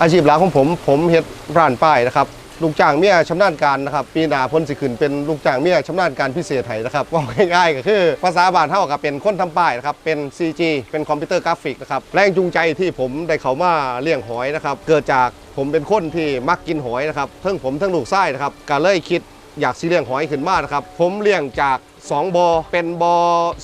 อาชีพหลักของผม ผมเฮ็ดร้านป้ายนะครับลูกจ้างเมียชำนาญการนะครับปีหน้าพ้นสิขึ้นเป็นลูกจ้างเมียชำนาญการพิเศษไห้นะครับว่าง่ายๆก็คือ ภาษาบานเท่ากับเป็นคนทำป้ายนะครับเป็น CG เป็นคอมพิวเตอร์กราฟิกนะครับแรงจูงใจที่ผมได้เขามาเลี้ยงหอยนะครับเกิดจากผมเป็นคนที่มักกินหอยนะครับทั้งผมทั้งลูกไส้นะครับก็เลยคิดอยากซีเลี้ยงหอยขึ้นมานะครับผมเลี้ยงจาก2บอเป็นบอ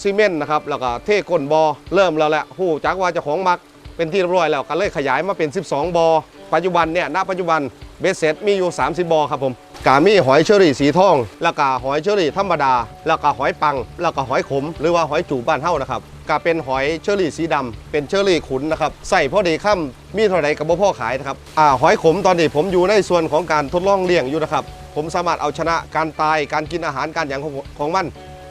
ซีเมนต์นะครับแล้วก็เทก้นบอเริ่มแล้วแหละหูจักว่าจะของมัก เป็นที่เรียบร้อยแล้วก็เลยขยายมาเป็น 12 บอ ปัจจุบันเนี่ยณปัจจุบันเบสเซ็ตมีอยู่ 30 บอครับผมกามีหอยเชอรี่สีทอง แล้วก็หอยเชอรี่ธรรมดา แล้วก็หอยปัง แล้วก็หอยขม หรือว่าหอยจูบบ้านเฮานะครับก็เป็นหอยเชอรี่สีดำเป็นเชอรี่ขุนนะครับใส่พอดีค่ำมีเท่าไหร่กับพ่อขายนะครับอ่าหอยขมตอนนี้ผมอยู่ในส่วนของการทดลองเลี้ยงอยู่นะครับผมสามารถเอาชนะการตายการกินอาหารการอย่างของของมัน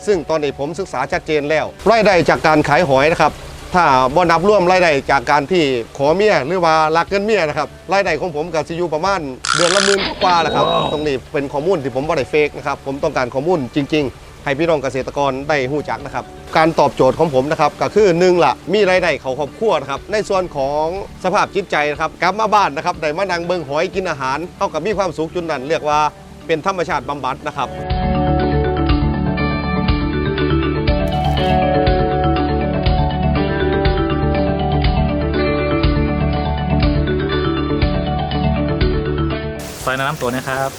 ซึ่งตอนนี้ผมศึกษาชัดเจนแล้วรายได้จากการขายหอยนะครับ ถ้าบ่นับร่วมรายได้จากการที่ขอเมียหรือว่ารักเงินเมียนะครับรายได้ของผมกับซียูประมาณเดือนละหมื่นกว่าแหละครับ ตรงนี้เป็นข้อมูลที่ผมบ่ได้เฟกนะครับผมต้องการข้อมูลจริง ๆ ให้พี่น้องเกษตรกรได้หู้จักนะครับ การตอบโจทย์ของผมนะครับก็คือหนึ่งละมีรายได้เขาครอบครัวนะครับในส่วนของสภาพจิตใจนะครับกลับมาบ้านนะครับได้มานั่งเบิ่งหอยกินอาหารเท่ากับมีความสุขจุดนั้นเรียกว่าเป็นธรรมชาติบำบัดนะครับ ซอยนะน้ำตัวนะครับ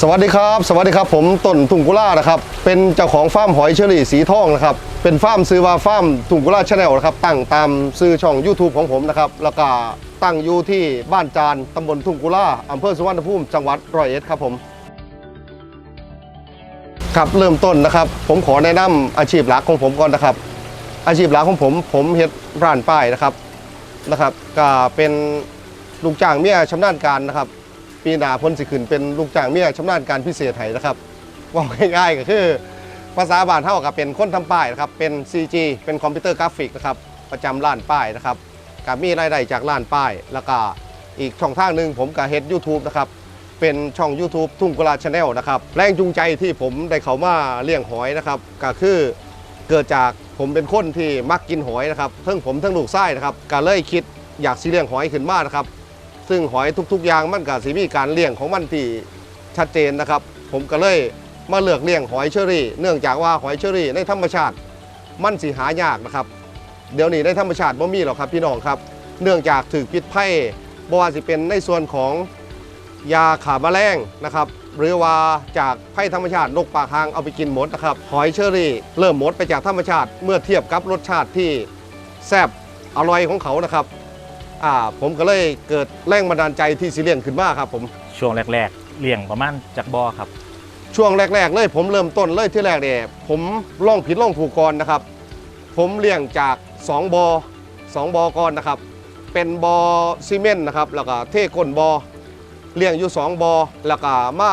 สวัสดีครับ สวัสดีครับ ผมต้นทุ่งกุล่านะครับ เป็นเจ้าของฟาร์มหอยเชอรี่สีทองนะครับ เป็นฟาร์มซื้อว่าฟาร์มทุ่งกุล่าชาแนลนะครับ ตั้งตามซื้อช่อง YouTube ของผมนะครับ แล้วก็ตั้งอยู่ที่บ้านจานตำบลทุ่งกุล่าอำเภอสุวรรณภูมิจังหวัดร้อยเอ็ดครับผม ครับเริ่มต้นนะครับ ผมขอแนะนำอาชีพหลักของผมก่อนนะครับ อาชีพหลักของผม ผมเฮ็ดร้านป้ายนะครับนะครับ ก็เป็น ลูกจ้างเมียชำนาญการนะครับ ปีหน้าพ้นสิขึ้นเป็นลูกจ้างเมียชำนาญการพิเศษไห้นะครับว่าง่ายๆก็คือ ภาษาบานเท่ากับเป็นคนทำป้ายนะครับเป็น CG เป็นคอมพิวเตอร์กราฟิกนะครับประจำร้านป้ายนะครับกับมีรายได้จากร้านป้าย แล้วก็อีกช่องทางหนึ่งผมก็เฮ็ด YouTube นะครับเป็นช่อง YouTube ทุ่งกุลาชาแนลนะครับแรงจูงใจที่ผมได้เขามาเลี้ยงหอยนะครับก็คือเกิดจากผมเป็นคนที่มักกินหอยนะครับทั้งผมทั้งลูกไส้นะครับก็เลยคิดอยากสิเลี้ยงหอยขึ้นมานะครับ ซึ่งหอยทุกๆอย่างมันก็สิมีการเลี้ยงของมันที่ชัดเจนนะครับ ผมก็เลยมาเลือกเลี้ยงหอยเชอรี่ เนื่องจากว่าหอยเชอรี่ในธรรมชาติมันสิหายากนะครับ เดี๋ยวนี้ในธรรมชาติบ่มีหรอกครับพี่น้องครับ เนื่องจากถือพิษภัยบ่ว่าสิเป็นในส่วนของยาขาแมลงนะครับ หรือว่าจากภัยธรรมชาตินกปากหางเอาไปกินหมดนะครับ หอยเชอรี่ เริ่มหมดไปจากธรรมชาติเมื่อเทียบกับรสชาติที่แซ่บอร่อยของเขานะครับ อ่าผมก็เลยเกิดแรงบันดาลใจที่สิเลี้ยงขึ้นมาครับผม ช่วงแรก ๆ เลี้ยงประมาณจากบอครับ ช่วงแรก ๆ เลยผมเริ่มต้นเลยที่แรกเนี่ยผมล่องผิดล่องถูกก่อนนะครับ ผมเลี้ยงจาก2บอ2บอก่อนนะครับ เป็นบอซีเมนต์นะครับแล้วก็เทก้นบอเลี้ยงอยู่2บอแล้วก็มา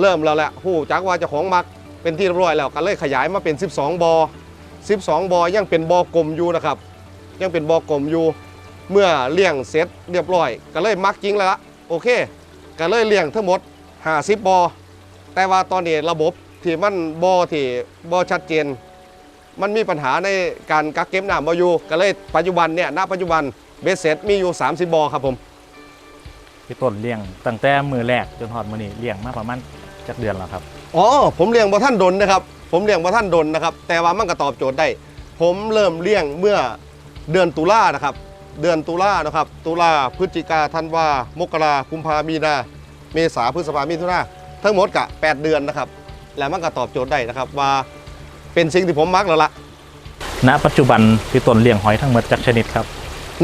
เริ่มแล้วแหละหูจักว่าเจ้าของมักเป็นที่เรียบร้อยแล้วก็เลยขยายมาเป็น 12 บอ12 บอยังเป็นบอกลมอยู่นะครับ ยังเป็นบอกลมอยู่ เมื่อเลี้ยงเสร็จเรียบร้อย ก็เลยมักจริงแล้วละโอเค ก็เลยเลี้ยงทั้งหมด50บอแต่ว่าตอนนี้ระบบที่มันบอที่บอชัดเจน มันมีปัญหาในการกักเก็บน้ำบอยู่ก็เลยปัจจุบันเนี่ยณปัจจุบันเบสเซ็ตมีอยู่ 30บอครับผมพี่ต้นเลี้ยงตั้งแต่มือแรกจนฮอดมื้อนี้เลี้ยงมาประมาณจักเดือนแล้วครับอ๋อผมเลี้ยงบ่ท่านดนนะครับ ผมเลี้ยงบ่ท่านดนนะครับ แต่ว่ามันก็ตอบโจทย์ได้ ผมเริ่มเลี้ยงเมื่อเดือนตุลานะครับ เดือนตุลานะครับ ตุลาพฤศจิกาธันวามกราคุมภามีนาเมษาพฤษภามิถุนาทั้งหมดกะ8เดือนนะครับ แล้วมันก็ตอบโจทย์ได้นะครับว่าเป็นสิ่งที่ผมมักแล้วล่ะณปัจจุบันพี่ต้นเลี้ยงหอยทั้งหมดจักชนิดครับ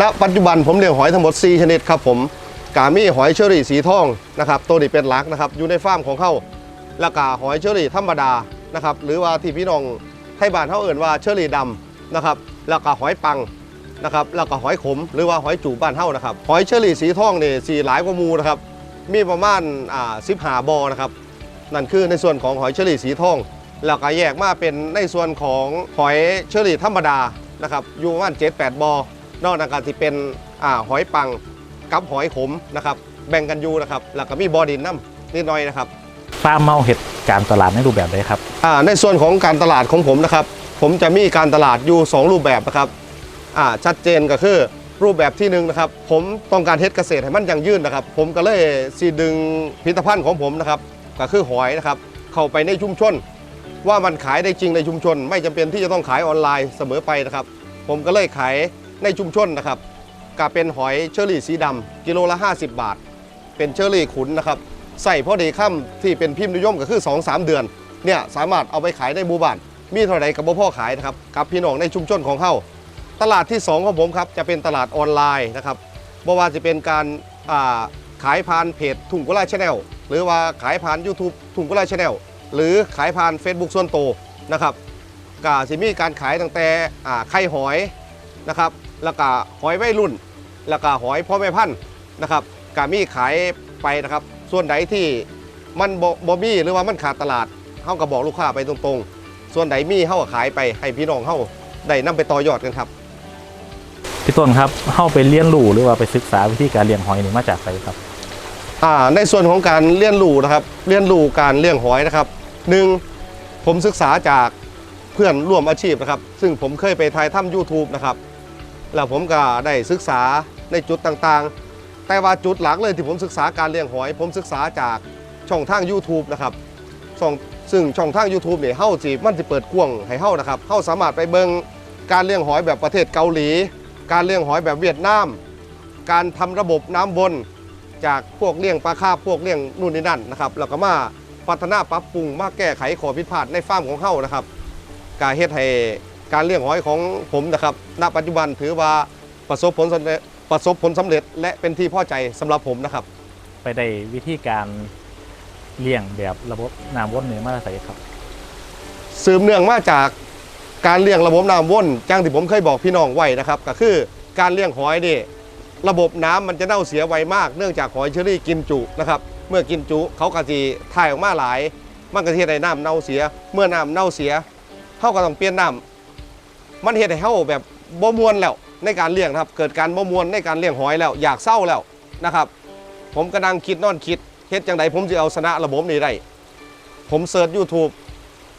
ณปัจจุบันผมเลี้ยงหอยทั้งหมด 4 ชนิดครับผมกามีหอยเชอรี่สีทองนะครับตัวนี้เป็นหลักนะครับอยู่ในฟาร์มของเขาแล้วก็หอยเชอรี่ธรรมดานะครับหรือว่าที่พี่น้องไทยบ้านเขาเอ่นว่าเชอรี่ดำนะครับแล้วก็หอยปัง นะครับแล้วก็หอยขมหรือว่าหอยจูบบ้านเฮานะครับหอยเชอรี่สีทองนี่สีหลายกว่าหมูนะครับมีประมาณอ่าสิบหาบอนะครับนั่นคือในส่วนของหอยเชอรี่สีทองแล้วก็แยกมาเป็นในส่วนของหอยเชอรี่ธรรมดานะครับอยู่ประมาณ7 8บอนอกจากการที่เป็นอ่าหอยปังกับหอยขมนะครับแบ่งกันอยู่นะครับแล้วก็มีบอดินน้ำนิดหน่อยนะครับฟาร์มเมาเห็ดการตลาดในรูปแบบใดครับอ่าในส่วนของการตลาดของผมนะครับ ผมจะมีการตลาดอยู่ 2 รูปแบบนะครับ อ่าชัดเจนก็คือรูปแบบที่หนึ่งนะครับ ผมต้องการเฮ็ดเกษตรให้มันยั่งยืนนะครับ ผมก็เลยสีดึงผลิตภัณฑ์ของผมนะครับ ก็คือหอยนะครับ เข้าไปในชุมชน ว่ามันขายได้จริงในชุมชน ไม่จำเป็นที่จะต้องขายออนไลน์เสมอไปนะครับ ผมก็เลยขายในชุมชนนะครับก็เป็นหอยเชอรี่สีดำกิโลละ 50 บาท เป็นเชอรี่ขุนนะครับ ใส่พอดีค่ำที่เป็นพิมพ์นิยมก็คือ 2-3 เดือนเนี่ยสามารถเอาไปขายในหมู่บ้านมีเท่าไรกับบ่พ่อขายนะครับกับพี่น้องในชุมชนของเขา ตลาดที่ 2 ของผมครับจะเป็นตลาดออนไลน์นะครับบ่ว่าจะเป็นการาขายผ่านเพจถุงกุลาชาแนลหรือว่าขายผ่าน YouTube ถุงกุลาชาแนลหรือขายผ่าน Facebook ส่วนตัวนะครับก็สิมีการขายตั้งแต่ไข่หอยนะครับแล้วก็หอยวัยรุ่น แล้วก็หอยพ่อแม่พันธุ์นะครับก็มีขายไปนะครับ ส่วนใดที่มันบ่บ่มีหรือว่ามันขาดตลาดเฮาก็บอกลูกค้าไปตรงๆ ส่วนใดมีเฮาก็ขายไปให้พี่น้องเฮาได้นำไปต่อยอดกันครับ พี่ต้นครับเข้าไปเรียนรู้หรือว่าไปศึกษาวิธีการเลี้ยงหอยนี่มาจากใครครับอ่าในส่วนของการเลี้ยนรู้นะครับเลี้ยนรู้การเลี้ยงหอยนะครับหนึ่งผมศึกษาจากเพื่อนร่วมอาชีพนะครับ ซึ่งผมเคยไปถ่ายทำ YouTube นะครับ แล้วผมก็ได้ศึกษาในจุดต่างๆ แต่ว่าจุดหลักเลยที่ผมศึกษาการเลี้ยงหอย ผมศึกษาจากช่องทาง YouTube นะครับช่องซึ่งช่องทาง YouTube เนี่ยเฮาสิมันสิเปิดกว้างให้เฮานะครับเฮาสามารถไปเบิงการเลี้ยงหอยแบบประเทศเกาหลี การเลี้ยงหอยแบบเวียดนาม การทำระบบน้ำวนจากพวกเลี้ยงปลาคาบพวกเลี้ยงนู่นนี่นั่นนะครับแล้วก็มาพัฒนาปรับปรุงมาแก้ไขขอผิดพลาดในฟาร์มของเขานะครับการเฮ็ดให้การเลี้ยงหอยของผมนะครับ ณ ปัจจุบันถือว่าประสบผลสำเร็จประสบผลสำเร็จ และเป็นที่พอใจสำหรับผมนะครับ ไปได้วิธีการเลี้ยงแบบระบบน้ำวนนี่มาจากใครครับ สืบเนื่องมาจาก การเลี้ยงระบบน้ำวนจังที่ผมเคยบอกพี่น้องไว้นะครับ ก็คือการเลี้ยงหอยนี่ระบบน้ำมันจะเน่าเสียไวมากเนื่องจากหอยเชอรี่กินจุนะครับเมื่อกินจุเขากะจีถ่ายออกมาหลาย มันก็เฮ็ดให้น้ำเน่าเสีย เมื่อน้ำเน่าเสียเขาก็ต้องเปลี่ยนน้ำมันเฮ็ดให้เขาแบบบ่มวนแล้วในการเลี้ยงครับ เกิดการบ่มวนในการเลี้ยงหอยแล้ว อยากเศร้าแล้วนะครับ ผมก็นั่งคิดนอนคิดเฮ็ดจังไดผมจะเอาชนะระบบนี้ได้ผมเสิร์ช YouTube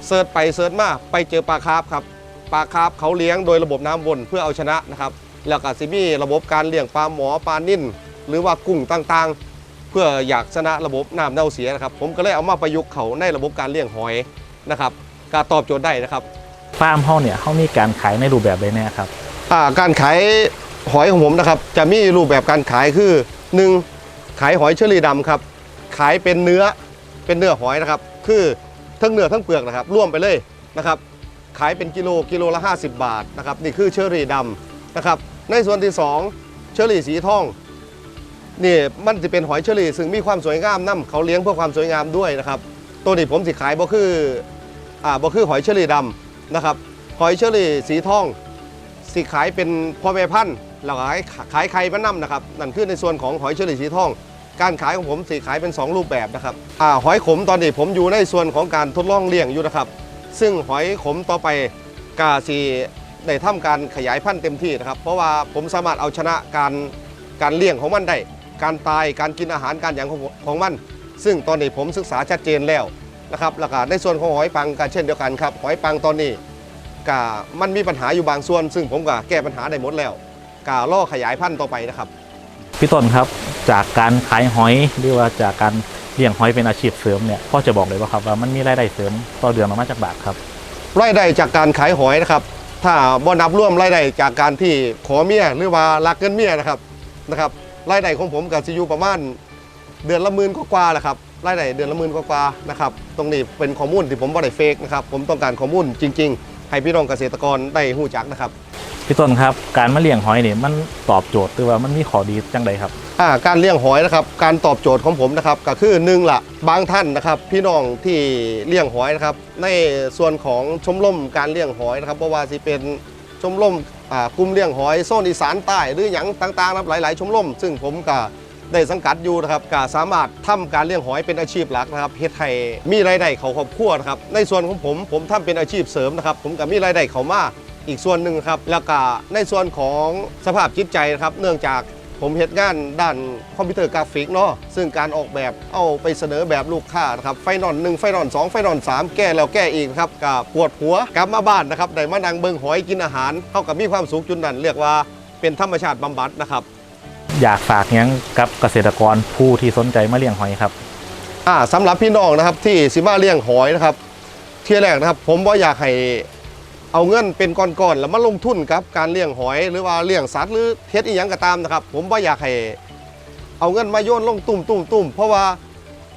เสิร์ชไปเสิร์ชมาไปเจอปลาคาร์ฟครับ ปลาคาร์ฟเขาเลี้ยงโดยระบบน้ำวนเพื่อเอาชนะนะครับแล้วก็ซิมีระบบการเลี้ยงปลาหมอปลานิ่นหรือว่ากุ้งต่างๆ เพื่ออยากชนะระบบน้ำเน่าเสียนะครับ ผมก็เลยเอามาประยุกต์เขาในระบบการเลี้ยงหอยนะครับการตอบโจทย์ได้นะครับฟาร์มเฮาเนี่ยเฮามีการขายในรูปแบบใดแน่ครับอ่าการขายหอยของผมนะครับ จะมีรูปแบบการขายคือ 1. ขายหอยเชอรี่ดำครับ ขายเป็นเนื้อเป็นเนื้อหอยนะครับ คือทั้งเนื้อทั้งเปลือกนะครับร่วมไปเลยนะครับ ขายเป็นกิโลกิโลละ 50 บาทนะครับนี่คือเชอรี่ดำนะครับในส่วนที่ 2 เชอรี่สีทองนี่มันจะเป็นหอยเชอรี่ซึ่งมีความสวยงามนํเขาเลี้ยงเพื่อความสวยงามด้วยนะครับตัวนี้ผมสิขายบ่คืออ่าบ่คือหอยเชอรี่ดำนะครับหอยเชอรี่สีทองสิขายเป็นพ่อแม่พันธุ์แล้วก็ขายขายไข่มะน้ำนะครับนั่นคือในส่วนของหอยเชอรี่สีทองการขายของผมสิขายเป็น 2 รูปแบบนะครับอ่าหอยขมตอนนี้ผมอยู่ในส่วนของการทดลองเลี้ยงอยู่นะครับ ซึ่งหอยขมต่อไปกาสีได้ทำการขยายพันธุ์เต็มที่นะครับ เพราะว่าผมสามารถเอาชนะการการเลี้ยงของมันได้ การตายการกินอาหารการอย่างของของมัน ซึ่งตอนนี้ผมศึกษาชัดเจนแล้วนะครับแล้วก็ในส่วนของหอยปังก็เช่นเดียวกันครับหอยปังตอนนี้กามันมีปัญหาอยู่บางส่วน ซึ่งผมก็แก้ปัญหาได้หมดแล้วกาล่อขยายพันธุ์ต่อไปนะครับ พี่ต้นครับจากการขายหอยหรือว่าจากการ เลี้ยงหอยเป็นอาชีพเสริมเนี่ยพ่อจะบอกเลยว่าครับว่ามันมีรายได้เสริมต่อเดือนประมาณจากบาทครับรายได้จากการขายหอยนะครับ ถ้าบ่นับร่วมรายได้จากการที่ขอเมียหรือว่ารักเงินเมียนะครับนะครับรายได้ของผมกับซียูประมาณเดือนละหมื่นกว่าๆแหละครับรายได้เดือนละหมื่นกว่าๆนะครับตรงนี้เป็นข้อมูลที่ผมบ่ได้เฟกนะครับผมต้องการข้อมูลจริง ๆ ให้พี่น้องเกษตรกรได้หู้จักนะครับพี่ต้นครับการมาเลี้ยงหอยเนี่ยมันตอบโจทย์หรือว่ามันมีข้อดีจังใดครับอ่า การเลี้ยงหอยนะครับการตอบโจทย์ของผมนะครับก็คือหนึ่งละบางท่านนะครับ พี่น้องที่เลี้ยงหอยนะครับในส่วนของชมรมการเลี้ยงหอยนะครับเพราะว่าสิเป็นชมรมกลุ่มเลี้ยงหอยโซนอีสานใต้หรืออย่างต่างๆนะครับหลาย ๆ ชมรมซึ่งผมก็ได้สังกัดอยู่นะครับก็สามารถทำการเลี้ยงหอยเป็นอาชีพหลักนะครับเฮ็ดให้มีรายได้เขาครอบครัวนะครับในส่วนของผมผมทำเป็นอาชีพเสริมนะครับ ผมก็มีรายได้เขามาอีกส่วนหนึ่งครับแล้วก็ในส่วนของสภาพจิตใจนะครับเนื่องจาก ผมเหตุงานด้านคอมพิวเตอร์กราฟิกเนาะซึ่งการออกแบบเอาไปเสนอแบบลูกค้านะครับไฟนอน 1 ไฟนอน 2 ไฟนอน 3 แก้แล้วแก้อีกนะครับก็ปวดหัวกลับมาบ้านนะครับได้มานั่งเบิงหอยกินอาหารเข้ากับมีความสุขจุดนั้นเรียกว่าเเป็นธรรมชาติบำบัดนะครับ อยากฝากหยังกับเกษตรกรผู้ที่สนใจมาเลี้ยงหอยครับอ่าสำหรับพี่น้องนะครับที่สิมาเลี้ยงหอยนะครับที่แรกนะครับ ผมว่าอยากให้ เอาเงินเป็นก้อนๆแล้วมาลงทุนกับการเลี้ยงหอยหรือว่าเลี้ยงสัตว์หรือเฮ็ดอีหยังก็ตามนะครับ ผมว่าอยากให้เอาเงินมาโยนลงตุ่มตุ่มตุ่มเพราะว่า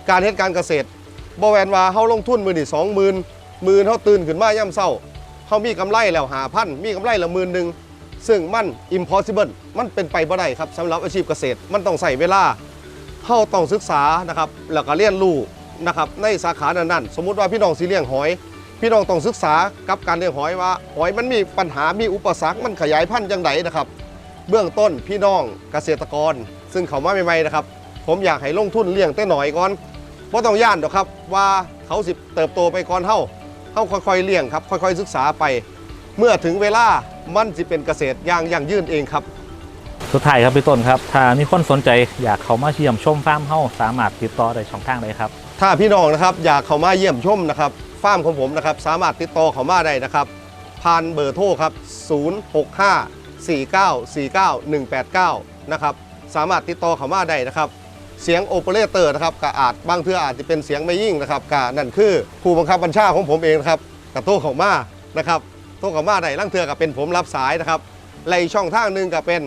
การเฮ็ดการเกษตรบ่แวนว่าเฮาลงทุนมือนี่สองหมื่นมื่นเฮาตื่นขึ้นมาย่ำเศร้าเฮามีกำไรแล้วหาพันมีกำไรละหมื่นหนึ่งซึ่งมัน impossible มันเป็นไปบ่ได้ครับสำหรับอาชีพเกษตร มันต้องใส่เวลาเฮาต้องศึกษานะครับแล้วก็เรียนรู้นะครับในสาขานั้นๆสมมุติว่าพี่น้องสิเลี้ยงหอย พี่น้องต้องศึกษากับการเลี้ยงหอยว่า หอยมันมีปัญหามีอุปสรรคมันขยายพันธุ์จังไดนะครับ เบื้องต้นพี่น้องเกษตรกร ซึ่งเขามาใหม่ๆนะครับ ผมอยากให้ลงทุนเลี้ยงแต่หน่อยก่อนเพราะต้องย่านดอกครับว่าเขาสิเติบโตไปก่อนเฮาเฮาค่อยๆเลี้ยงครับ ค่อยๆศึกษาไป เมื่อถึงเวลามันสิเป็นเกษตรอย่างยั่งยืนเองครับสุดท้ายครับพี่ต้นครับ ถ้ามีคนสนใจอยากเข้ามาเยี่ยมชมฟาร์มเฮาสามารถติดต่อได้ช่องทางใดครับ ถ้าพี่น้องนะครับอยากเข้ามาเยี่ยมชมนะครับ ฟาร์มของผมนะครับ สามารถติดต่อเขามาได้นะครับผ่านเบอร์โทรครับ 0654949189 นะครับ สามารถติดต่อเขามาได้นะครับ เสียงโอเปอเรเตอร์นะครับก็อาจบางเทื่ออาจจะเป็นเสียงไม่ยิ่งนะครับก็นั่นคือผู้บังคับบัญชาของผมเองนะครับกับโทรเขามานะครับโทรเขามาได้ลังเทื่อก็เป็นผมรับสายนะครับและอีกช่องทางหนึ่งก็เป็น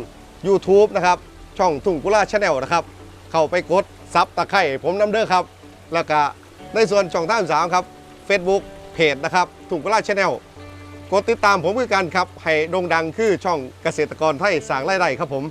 YouTube นะครับ ช่องทุ่งกุลาชาแนลนะครับ เข้าไปกดซับตะไคร่ผมน้ำเด้อครับ แล้วก็ในส่วนช่องทางสามครับ Facebook เพจนะครับถุงกุลาชาแนลกดติดตามผมคือกันครับ ให้โด่งดังคือช่องเกษตรกรไทยสร้างรายได้ครับผม